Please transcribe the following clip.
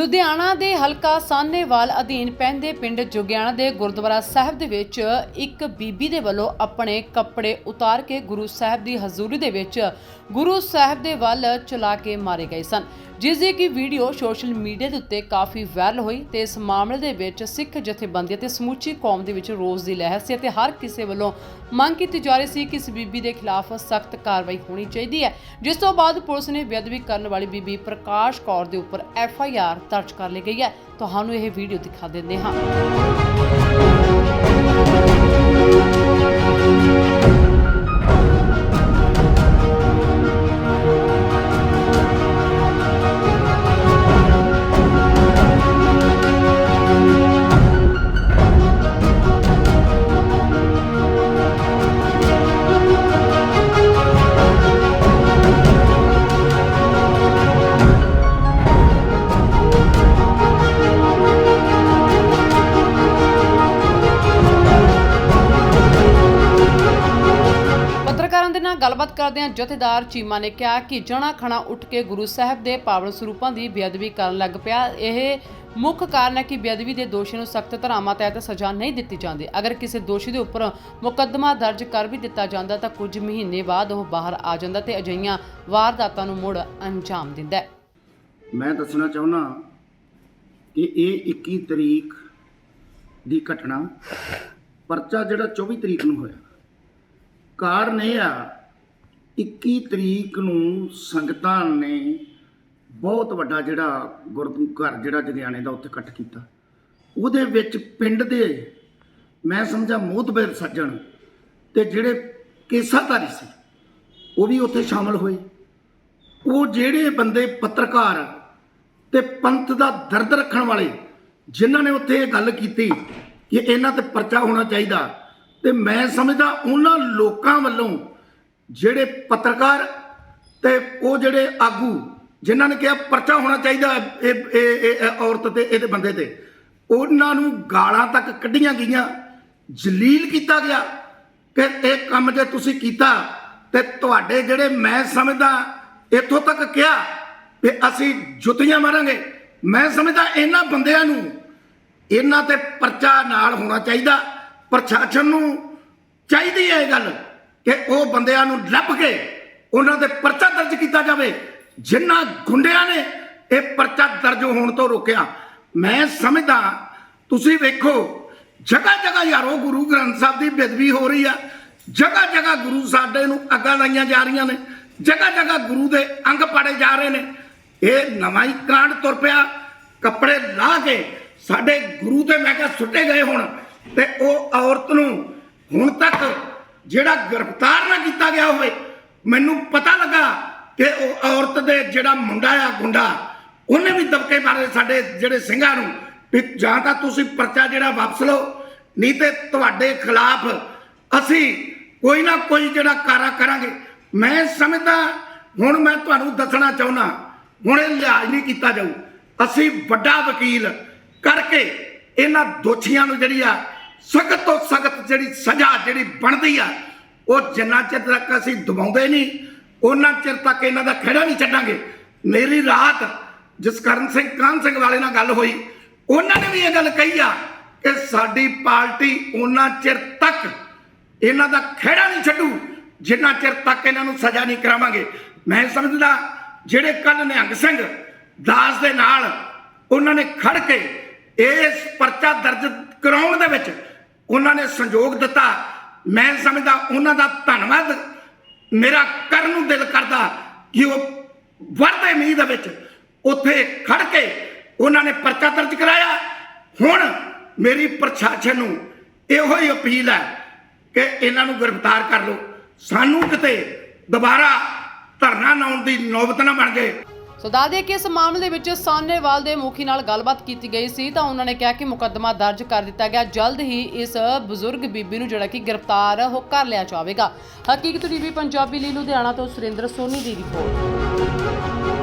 ਲੁਧਿਆਣਾ ਦੇ ਹਲਕਾ ਸਾਹਨੇਵਾਲ ਅਧੀਨ ਪੈਂਦੇ ਪਿੰਡ ਜੁਗਿਆਣਾ ਦੇ ਗੁਰਦੁਆਰਾ ਸਾਹਿਬ ਦੇ ਵਿੱਚ ਇੱਕ ਬੀਬੀ ਦੇ ਵੱਲੋਂ ਆਪਣੇ ਕੱਪੜੇ ਉਤਾਰ ਕੇ ਗੁਰੂ ਸਾਹਿਬ ਦੀ ਹਜ਼ੂਰੀ ਦੇ ਵਿੱਚ ਗੁਰੂ ਸਾਹਿਬ ਦੇ ਵੱਲ ਚਲਾ ਕੇ ਮਾਰੇ ਗਏ ਸਨ। ਜਿਸ ਦੀ ਕਿ ਵੀਡੀਓ ਸੋਸ਼ਲ ਮੀਡੀਆ ਦੇ ਉੱਤੇ ਕਾਫੀ ਵਾਇਰਲ ਹੋਈ ਤੇ ਇਸ ਮਾਮਲੇ ਦੇ ਵਿੱਚ ਸਿੱਖ ਜਥੇਬੰਦੀਆਂ ਤੇ ਸਮੁੱਚੀ ਕੌਮ ਦੇ ਵਿੱਚ ਰੋਸ ਦੀ ਲਹਿਰ ਸੀ ਅਤੇ ਹਰ ਕਿਸੇ ਵੱਲੋਂ ਮੰਗ ਕੀਤੀ ਜਾ ਰਹੀ ਸੀ ਕਿ ਇਸ ਬੀਬੀ ਦੇ ਖਿਲਾਫ ਸਖਤ ਕਾਰਵਾਈ ਹੋਣੀ ਚਾਹੀਦੀ ਹੈ। ਜਿਸ ਤੋਂ ਬਾਅਦ ਪੁਲਿਸ ਨੇ ਬੇਅਦਬੀ ਕਰਨ ਵਾਲੀ ਬੀਬੀ ਪ੍ਰਕਾਸ਼ ਕੌਰ ਦੇ ਉੱਪਰ ਐਫ ਆਈ ਆਰ ਦਰਜ ਕਰ ਲਈ ਗਈ ਹੈ। ਤੁਹਾਨੂੰ ਇਹ ਵੀਡੀਓ ਦਿਖਾ ਦਿੰਦੇ ਹਾਂ। ਗੱਲਬਾਤ ਕਰਦਿਆਂ ਜਥੇਦਾਰ ਚੀਮਾ ਨੇ ਕਿਹਾ ਕਿ ਜਣਾ ਖਣਾ ਉੱਠ ਕੇ ਗੁਰੂ ਸਾਹਿਬ ਦੇ ਪਾਵਨ ਸਰੂਪਾਂ ਦੀ ਬੇਅਦਬੀ ਕਰਨ ਲੱਗ ਪਿਆ। ਇਹ ਮੁੱਖ ਕਾਰਨ ਹੈ ਕਿ ਬੇਅਦਬੀ ਦੇ ਦੋਸ਼ੀ ਨੂੰ ਸਖਤ ਧਾਰਾਵਾਂ ਤਹਿਤ ਸਜ਼ਾ ਨਹੀਂ ਦਿੱਤੀ ਜਾਂਦੀ। ਅਗਰ ਕਿਸੇ ਦੋਸ਼ੀ ਦੇ ਉੱਪਰ ਮੁਕੱਦਮਾ ਦਰਜ ਕਰ ਵੀ ਦਿੱਤਾ ਜਾਂਦਾ ਤਾਂ ਕੁਝ ਮਹੀਨੇ ਬਾਅਦ ਉਹ ਬਾਹਰ ਆ ਜਾਂਦਾ ਤੇ ਅਜਿਹੀਆਂ ਵਾਰਦਾਤਾਂ ਨੂੰ ਮੁੜ ਅੰਜਾਮ ਦਿੰਦਾ ਹੈ। ਮੈਂ ਦੱਸਣਾ ਚਾਹੁੰਦਾ ਕਿ ਇਹ 21 ਤਰੀਕ ਦੀ ਘਟਨਾ, ਪਰਚਾ ਜਿਹੜਾ 24 ਤਰੀਕ ਨੂੰ ਹੋਇਆ। ਕਾਰਨ ਇਹ ਆ 21 ਤਰੀਕ ਨੂੰ ਸੰਗਤਾਂ ਨੇ ਬਹੁਤ ਵੱਡਾ ਜਿਹੜਾ ਗੁਰੂ ਜਿਹੜਾ ਜਗਿਆਣੇ ਦਾ ਉੱਥੇ ਇਕੱਠ ਕੀਤਾ। ਉਹਦੇ ਵਿੱਚ ਪਿੰਡ ਦੇ ਮੈਂ ਸਮਝਾ ਮੋਹਤਬਰ ਸੱਜਣ ਤੇ ਜਿਹੜੇ ਕੇਸਾਧਾਰੀ ਸੀ, ਉਹ ਵੀ ਉੱਥੇ ਸ਼ਾਮਲ ਹੋਏ। ਉਹ ਜਿਹੜੇ ਬੰਦੇ ਪੱਤਰਕਾਰ ਤੇ ਪੰਥ ਦਾ ਦਰਦ ਰੱਖਣ ਵਾਲੇ, ਜਿਨ੍ਹਾਂ ਨੇ ਉੱਥੇ ਇਹ ਗੱਲ ਕੀਤੀ ਕਿ ਇਹਨਾਂ ਤੇ ਪਰਚਾ ਹੋਣਾ ਚਾਹੀਦਾ ਤੇ ਮੈਂ ਸਮਝਦਾ ਉਹਨਾਂ ਲੋਕਾਂ ਵੱਲੋਂ ਜਿਹੜੇ ਪੱਤਰਕਾਰ ਤੇ ਉਹ ਜਿਹੜੇ ਆਗੂ, ਜਿਨ੍ਹਾਂ ਨੇ ਕਿਹਾ ਪਰਚਾ ਹੋਣਾ ਚਾਹੀਦਾ ਇਹ ਇਹ ਔਰਤ ਤੇ, ਇਹਦੇ ਬੰਦੇ ਤੇ, ਉਹਨਾਂ ਨੂੰ ਗਾਲਾਂ ਤੱਕ ਕੱਢੀਆਂ ਗਈਆਂ, ਜਲੀਲ ਕੀਤਾ ਗਿਆ ਕਿ ਇਹ ਕੰਮ ਜੇ ਤੁਸੀਂ ਕੀਤਾ ਤੇ ਤੁਹਾਡੇ ਜਿਹੜੇ ਮੈਂ ਸਮਝਦਾ, ਇੱਥੋਂ ਤੱਕ ਕਿਹਾ ਕਿ ਅਸੀਂ ਜੁੱਤੀਆਂ ਮਾਰਾਂਗੇ। ਮੈਂ ਸਮਝਦਾ ਇਹਨਾਂ ਬੰਦਿਆਂ ਨੂੰ ਇਹਨਾਂ ਤੇ ਪਰਚਾ ਨਾਲ ਹੋਣਾ ਚਾਹੀਦਾ, ਪ੍ਰਸ਼ਾਸਨ ਨੂੰ ਚਾਹੀਦੀ ਹੈ ਇਹ ਗੱਲ। ਕਿ ਉਹ ਬੰਦਿਆਂ ਨੂੰ ਲੱਭ ਕੇ ਉਹਨਾਂ ਦੇ ਪਰਚਾ ਦਰਜ ਕੀਤਾ ਜਾਵੇ। ਜਿਨ੍ਹਾਂ ਗੁੰਡਿਆਂ ਨੇ ਇਹ ਪਰਚਾ ਦਰਜ ਹੋਣ ਤੋਂ ਰੋਕਿਆ। ਮੈਂ ਸਮਝਦਾ, ਤੁਸੀਂ ਵੇਖੋ ਜਗ੍ਹਾ ਜਗ੍ਹਾ ਯਾਰੋ ਗੁਰੂ ਗ੍ਰੰਥ ਸਾਹਿਬ ਦੀ ਬੇਦਬੀ ਹੋ ਰਹੀ ਆ। ਜਗ੍ਹਾ ਜਗ੍ਹਾ ਗੁਰੂ ਸਾਡੇ ਨੂੰ ਅੱਗਾਂ ਲਾਈਆਂ ਜਾ ਰਹੀਆਂ ਨੇ। ਜਗ੍ਹਾ ਜਗ੍ਹਾ ਗੁਰੂ ਦੇ ਅੰਗ ਪਾੜੇ ਜਾ ਰਹੇ ਨੇ। ਇਹ ਨਵਾਂ ਹੀ ਕਾਂਡ ਤੁਰ ਪਿਆ। ਕੱਪੜੇ ਲਾ ਕੇ ਸਾਡੇ ਗੁਰੂ ਤੇ ਮੈਂ ਕਿਹਾ ਸੁੱਟੇ ਗਏ ਹੁਣ ਤੇ ਉਹ ਔਰਤ ਨੂੰ ਹੁਣ ਤੱਕ ਜਿਹੜਾ ਗ੍ਰਿਫਤਾਰ ਨਾ ਕੀਤਾ ਗਿਆ ਹੋਵੇ, ਮੈਨੂੰ ਪਤਾ ਲੱਗਾ ਕਿ ਉਹ ਔਰਤ ਦੇ ਜਿਹੜਾ ਮੁੰਡਾ ਆ, ਗੁੰਡਾ, ਉਹਨੇ ਵੀ ਦਬਕੇ ਮਾਰੇ ਸਾਡੇ ਜਿਹੜੇ ਸਿੰਘਾਂ ਨੂੰ, ਵੀ ਜਾਂ ਤਾਂ ਤੁਸੀਂ ਪਰਚਾ ਜਿਹੜਾ ਵਾਪਸ ਲਓ, ਨਹੀਂ ਤੇ ਤੁਹਾਡੇ ਖਿਲਾਫ ਅਸੀਂ ਕੋਈ ਨਾ ਕੋਈ ਜਿਹੜਾ ਕਾਰਾ ਕਰਾਂਗੇ। ਮੈਂ ਸਮਝਦਾ, ਹੁਣ ਮੈਂ ਤੁਹਾਨੂੰ ਦੱਸਣਾ ਚਾਹੁੰਦਾ, ਹੁਣ ਇਹ ਲਿਹਾਜ਼ ਨਹੀਂ ਕੀਤਾ ਜਾਊ। ਅਸੀਂ ਵੱਡਾ ਵਕੀਲ ਕਰਕੇ ਇਹਨਾਂ ਦੋਸ਼ੀਆਂ ਨੂੰ ਜਿਹੜੀ ਆ ਸਖਤ ਤੋਂ ਸਖਤ ਜਿਹੜੀ ਸਜ਼ਾ ਜਿਹੜੀ ਬਣਦੀ ਆ, ਉਹ ਜਿੰਨਾ ਚਿਰ ਤੱਕ ਅਸੀਂ ਦਬਾਉਂਦੇ ਨਹੀਂ ਉਹਨਾਂ ਚਿਰ ਤੱਕ ਇਹਨਾਂ ਦਾ ਖੜਾ ਨਹੀਂ ਛੱਡਾਂਗੇ। ਮੇਰੀ ਰਾਤ ਜਸਕਰਨ ਸਿੰਘ ਕਾਨ ਸਿੰਘ ਵਾਲੇ ਨਾਲ ਗੱਲ ਹੋਈ, ਉਹਨਾਂ ਨੇ ਵੀ ਇਹ ਗੱਲ ਕਹੀ ਆ ਕਿ ਸਾਡੀ ਪਾਰਟੀ ਉਹਨਾਂ ਚਿਰ ਤੱਕ ਇਹਨਾਂ ਦਾ ਖਹਿੜਾ ਨਹੀਂ ਛੱਡੂ, ਜਿੰਨਾ ਚਿਰ ਤੱਕ ਇਹਨਾਂ ਨੂੰ ਸਜ਼ਾ ਨਹੀਂ ਕਰਾਵਾਂਗੇ। ਮੈਂ ਸਮਝਦਾ, ਜਿਹੜੇ ਕੱਲ ਨਿਹੰਗ ਸਿੰਘ ਦਾਸ ਦੇ ਨਾਲ ਉਹਨਾਂ ਨੇ ਖੜ ਕੇ ਇਸ ਪਰਚਾ ਦਰਜ ਕਰਾਉਣ ਦੇ ਵਿੱਚ ਉਹਨਾਂ ਨੇ ਸੰਯੋਗ ਦਿੱਤਾ। ਮੈਂ ਸਮਝਦਾ ਉਹਨਾਂ ਦਾ ਧੰਨਵਾਦ ਮੇਰਾ ਕਰਨ ਨੂੰ ਦਿਲ ਕਰਦਾ ਕਿ ਉਹ ਵਰਦੇ ਮੀਂਹ ਦੇ ਵਿੱਚ ਉੱਥੇ ਖੜ ਕੇ ਉਹਨਾਂ ਨੇ ਪਰਚਾ ਦਰਜ ਕਰਾਇਆ। ਹੁਣ ਮੇਰੀ ਪ੍ਰਸ਼ਾਸਨ ਨੂੰ ਇਹੋ ਹੀ ਅਪੀਲ ਹੈ ਕਿ ਇਹਨਾਂ ਨੂੰ ਗ੍ਰਿਫਤਾਰ ਕਰ ਲਓ। ਸਾਨੂੰ ਕਿਤੇ ਦੁਬਾਰਾ ਧਰਨਾ ਲਾਉਣ ਦੀ ਨੌਬਤ ਨਾ ਬਣ ਜਾਏ। ਸੋ ਦੱਸਦੇ ਕਿ ਇਸ ਮਾਮਲੇ ਦੇ ਵਿੱਚ ਸਾਹਨੇਵਾਲ ਦੇ ਮੁਖੀ ਨਾਲ ਗੱਲਬਾਤ ਕੀਤੀ ਗਈ ਸੀ ਤਾਂ ਉਹਨਾਂ ਨੇ ਕਿਹਾ ਕਿ ਮੁਕੱਦਮਾ ਦਰਜ ਕਰ ਦਿੱਤਾ ਗਿਆ। ਜਲਦ ਹੀ ਇਸ ਬਜ਼ੁਰਗ ਬੀਬੀ ਨੂੰ ਜਿਹੜਾ ਕਿ ਗ੍ਰਿਫਤਾਰ ਹੋ ਕਰ ਲਿਆ ਜਾਵੇਗਾ। ਹਕੀਕਤ ਟੀਵੀ, ਪੰਜਾਬੀ ਲਈ ਲੁਧਿਆਣਾ ਤੋਂ ਸੁਰਿੰਦਰ ਸੋਨੀ ਦੀ ਰਿਪੋਰਟ।